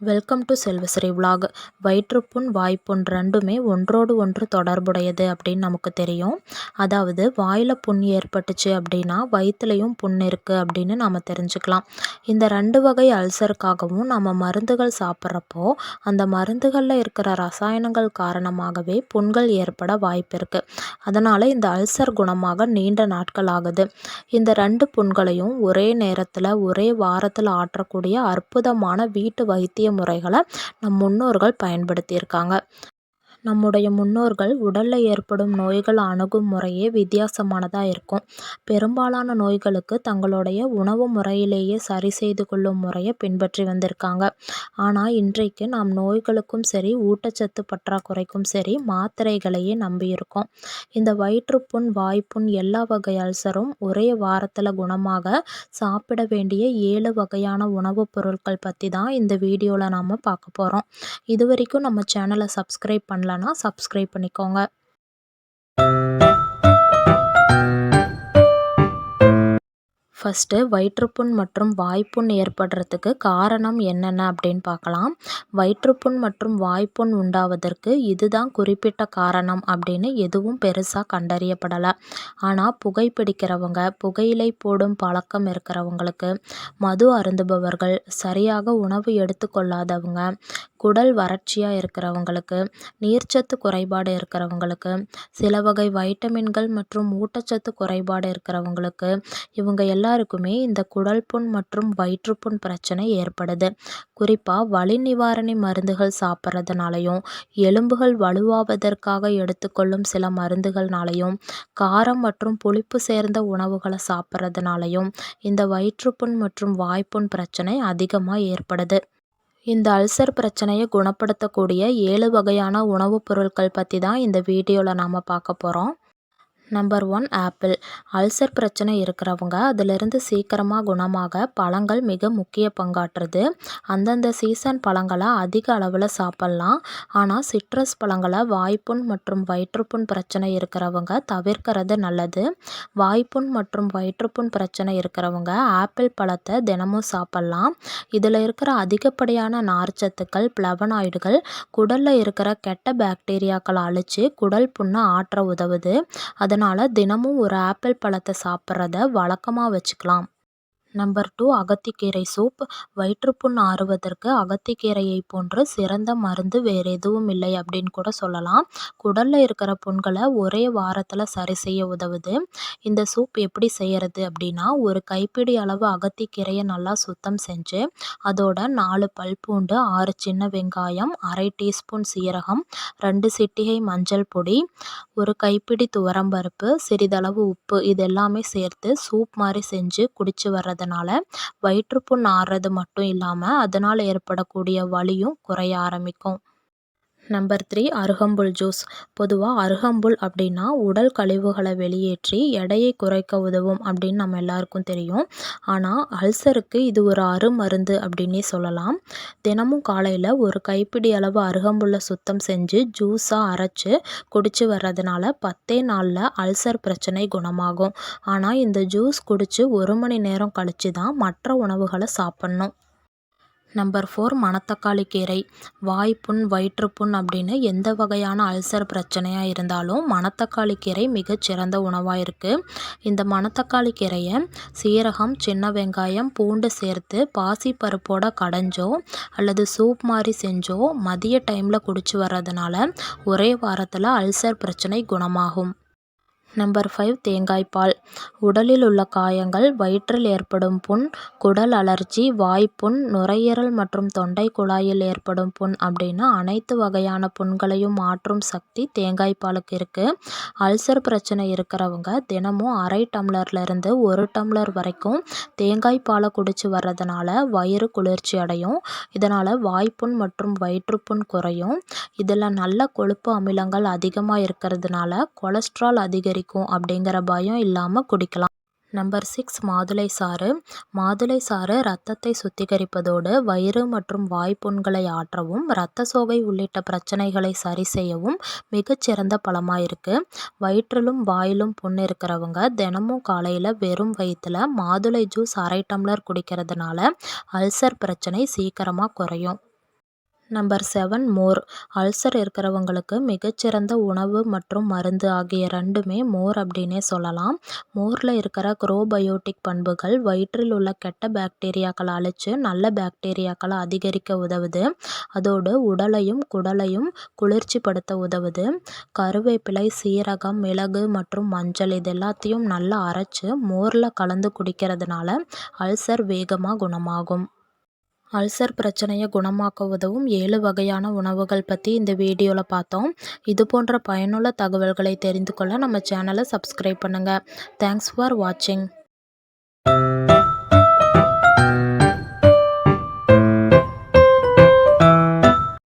Welcome to Selvasri vlog வயிற்றுப்புண் வாய்ப்புண் ரெண்டுமே ஒன்றோடு ஒன்று தொடர்புடையது அப்படின்னு நமக்கு தெரியும். அதாவது வாயில் புண் ஏற்பட்டுச்சு அப்படின்னா வயிற்றுலையும் புண் இருக்குது அப்படின்னு நம்ம தெரிஞ்சுக்கலாம். இந்த ரெண்டு வகை அல்சருக்காகவும் நம்ம மருந்துகள் சாப்பிட்றப்போ அந்த மருந்துகளில் இருக்கிற ரசாயனங்கள் காரணமாகவே புண்கள் ஏற்பட வாய்ப்பு இருக்குது அதனால் இந்த அல்சர் குணமாக நீண்ட நாட்கள் ஆகுது. இந்த ரெண்டு புண்களையும் ஒரே நேரத்தில் ஒரே வாரத்தில் ஆற்றக்கூடிய அற்புதமான வீட்டு வைத்திய முறைகளை நம் முன்னோர்கள் பயன்படுத்தியிருக்காங்க. நம்முடைய முன்னோர்கள் உடலில் ஏற்படும் நோய்கள் அணுகும் முறையே வித்தியாசமானதாக இருக்கும். பெரும்பாலான நோய்களுக்கு தங்களுடைய உணவு முறையிலேயே சரி செய்து கொள்ளும் முறையை பின்பற்றி வந்திருக்காங்க. ஆனால் இன்றைக்கு நாம் நோய்களுக்கும் சரி ஊட்டச்சத்து பற்றாக்குறைக்கும் சரி மாத்திரைகளையே நம்பியிருக்கோம். இந்த வயிற்றுப்புண் வாய்ப்புண் எல்லா வகை அல்சரும் ஒரே வாரத்தில் குணமாக சாப்பிட வேண்டிய ஏழு வகையான உணவுப் பொருட்கள் பற்றி தான் இந்த வீடியோவில் நாம் பார்க்க போகிறோம் இது வரைக்கும் நம்ம சேனலை சப்ஸ்கிரைப் பண்ணலாம் பண்ணலன்னா சப்ஸ்கிரைப் பண்ணிக்கோங்க. ஃபஸ்ட்டு வயிற்றுப்புண் மற்றும் வாய்ப்புண் ஏற்படுறதுக்கு காரணம் என்னென்ன அப்படின்னு பார்க்கலாம். வயிற்றுப்புண் மற்றும் வாய்ப்புண் உண்டாவதற்கு இதுதான் குறிப்பிட்ட காரணம் அப்படின்னு எதுவும் பெருசாக கண்டறியப்படலை. ஆனால் புகைப்பிடிக்கிறவங்க புகையிலை போடும் பழக்கம் இருக்கிறவங்களுக்கு மது அருந்துபவர்கள் சரியாக உணவு எடுத்துக்கொள்ளாதவங்க குடல் வறட்சியாக இருக்கிறவங்களுக்கு நீர்ச்சத்து குறைபாடு இருக்கிறவங்களுக்கு சில வகை வைட்டமின்கள் மற்றும் ஊட்டச்சத்து குறைபாடு இருக்கிறவங்களுக்கு இவங்க எல்லாருக்குமே இந்த குடல் புண் மற்றும் வயிற்றுப்புண் பிரச்சனை ஏற்படுது. குறிப்பாக வலி நிவாரணி மருந்துகள் சாப்பிட்றதுனாலையும் எலும்புகள் வலுவாவதற்காக எடுத்துக்கொள்ளும் சில மருந்துகள்னாலையும் காரம் மற்றும் புளிப்பு சேர்ந்த உணவுகளை சாப்பிட்றதுனாலையும் இந்த வயிற்றுப்புண் மற்றும் வாய்ப்புண் பிரச்சனை அதிகமாக ஏற்படுது. இந்த அல்சர் பிரச்சனையை குணப்படுத்தக்கூடிய ஏழு வகையான உணவுப் பொருட்கள் பற்றி தான் இந்த வீடியோவில் நாம் பார்க்க போகிறோம் நம்பர் ஒன் ஆப்பிள் அல்சர் பிரச்சனை இருக்கிறவங்க அதிலிருந்து சீக்கிரமாக குணமாக பழங்கள் மிக முக்கிய பங்காற்றுது. அந்தந்த சீசன் பழங்களை அதிக அளவில் சாப்பிட்லாம். ஆனால் சிட்ரஸ் பழங்களை வாய்ப்புண் மற்றும் வயிற்றுப்புண் பிரச்சனை இருக்கிறவங்க தவிர்க்கிறது நல்லது. வாய்ப்புண் மற்றும் வயிற்றுப்புண் பிரச்சனை இருக்கிறவங்க ஆப்பிள் பழத்தை தினமும் சாப்பிட்லாம். இதில் இருக்கிற அதிகப்படியான நார்ச்சத்துக்கள் பிளவனாய்டுகள் குடலில் இருக்கிற கெட்ட பாக்டீரியாக்களை அழித்து குடல் புண்ணை ஆற்ற உதவுது. அதை அதனால் தினமும் ஒரு ஆப்பிள் பழத்தை சாப்பிட்றத வழக்கமாக வச்சுக்கலாம். நம்பர் டூ அகத்திக்கீரை சூப் வயிற்றுப்புண் ஆறுவதற்கு அகத்திக்கீரையை போன்று சிறந்த மருந்து வேறு எதுவும் இல்லை அப்படின்னு கூட சொல்லலாம். குடலில் இருக்கிற புண்களை ஒரே வாரத்தில் சரி செய்ய உதவுது. இந்த சூப் எப்படி செய்கிறது அப்படின்னா ஒரு கைப்பிடி அளவு அகத்திக்கீரையை நல்லா சுத்தம் செஞ்சு அதோட நாலு பல் பூண்டு ஆறு சின்ன வெங்காயம் அரை டீஸ்பூன் சீரகம் ரெண்டு சிட்டிகை மஞ்சள் பொடி ஒரு கைப்பிடி துவரம்பருப்பு சிறிதளவு உப்பு இது எல்லாமே சேர்த்து சூப் மாதிரி செஞ்சு குடிச்சு வர்றது அதனால் வயிற்றுப்புண் ஆறுறது மட்டும் இல்லாமல் அதனால் ஏற்படக்கூடிய வலியும் குறைய ஆரம்பிக்கும். நம்பர் த்ரீ அருகம்புல் ஜூஸ். பொதுவாக அருகம்புல் அப்படின்னா உடல் கழிவுகளை வெளியேற்றி எடையை குறைக்க உதவும் அப்படின்னு நம்ம எல்லாருக்கும் தெரியும். ஆனால் அல்சருக்கு இது ஒரு அருமருந்து அப்படின்னே சொல்லலாம். தினமும் காலையில் ஒரு கைப்பிடி அளவு அருகம்புல்லை சுத்தம் செஞ்சு ஜூஸாக அரைச்சி குடிச்சு வர்றதுனால பத்தே நாளில் அல்சர் பிரச்சனை குணமாகும். ஆனால் இந்த ஜூஸ் குடித்து ஒரு மணி நேரம் கழித்து தான் மற்ற உணவுகளை சாப்பிட்ணும். நம்பர் ஃபோர் மணத்தக்காளி கீரை. வாய்ப்புண் வயிற்றுப்புண் அப்படின்னு எந்த வகையான அல்சர் பிரச்சனையாக இருந்தாலும் மணத்தக்காளி கீரை மிகச்சிறந்த உணவாக இருக்குது இந்த மணத்தக்காளி கீரையை சீரகம் சின்ன வெங்காயம் பூண்டு சேர்த்து பாசி பருப்போட கடைஞ்சோ அல்லது சூப் மாதிரி செஞ்சோ மதிய டைமில் குடிச்சு வர்றதுனால ஒரே வாரத்தில் அல்சர் பிரச்சனை குணமாகும். நம்பர் ஃபைவ் தேங்காய் பால். உடலில் உள்ள காயங்கள் வயிற்றில் ஏற்படும் புண் குடல் அலர்ஜி வாய்ப்புண் நுரையீரல் மற்றும் தொண்டை குழாயில் ஏற்படும் புண் அப்படின்னு அனைத்து வகையான புண்களையும் மாற்றும் சக்தி தேங்காய் பாலுக்கு இருக்குது அல்சர் பிரச்சனை இருக்கிறவங்க தினமும் அரை டம்ளர்லேருந்து ஒரு டம்ளர் வரைக்கும் தேங்காய் பாலை வர்றதுனால வயிறு குளிர்ச்சி அடையும். இதனால் வாய்ப்புண் மற்றும் வயிற்றுப்புண் குறையும். இதில் நல்ல கொழுப்பு அமிலங்கள் அதிகமாக இருக்கிறதுனால கொலஸ்ட்ரால் அதிகரிக்கும். கிடைக்கும் அப்படிங்கிற பயம் இல்லாமல் குடிக்கலாம். நம்பர் சிக்ஸ் மாதுளை சாறு. மாதுளை சாறு ரத்தத்தை சுத்திகரிப்பதோடு வயிறு மற்றும் வாய்ப்புண்களை ஆற்றவும் இரத்த சோகை உள்ளிட்ட பிரச்சனைகளை சரி செய்யவும் மிகச்சிறந்த பழமாக இருக்குது வயிற்றிலும் வாயிலும் புண் இருக்கிறவங்க தினமும் காலையில் வெறும் வயிற்றில் மாதுளை ஜூஸ் அரை டம்ளர் குடிக்கிறதுனால அல்சர் பிரச்சனை சீக்கிரமாக குறையும். நம்பர் செவன் மோர். அல்சர் இருக்கிறவங்களுக்கு மிகச்சிறந்த உணவு மற்றும் மருந்து ஆகிய ரெண்டுமே மோர் அப்படின்னே சொல்லலாம். மோரில் இருக்கிற குரோபயோட்டிக் பண்புகள் வயிற்றில் உள்ள கெட்ட பாக்டீரியாக்களை அழித்து நல்ல பாக்டீரியாக்களை அதிகரிக்க உதவுது. அதோடு உடலையும் குடலையும் குளிர்ச்சிப்படுத்த உதவுது. கருவேப்பிலை சீரகம் மிளகு மற்றும் மஞ்சள் இது எல்லாத்தையும் நல்லா அரைச்சி மோரில் கலந்து குடிக்கிறதுனால அல்சர் வேகமாக குணமாகும். அல்சர் பிரச்சனையை குணமாக்க உதவும் ஏழு வகையான உணவுகள் பற்றி இந்த வீடியோவில் பார்த்தோம். இது போன்ற பயனுள்ள தகவல்களை தெரிந்து கொள்ள நம்ம சேனலை சப்ஸ்கிரைப் பண்ணுங்கள் தேங்க்ஸ் ஃபார் வாட்சிங்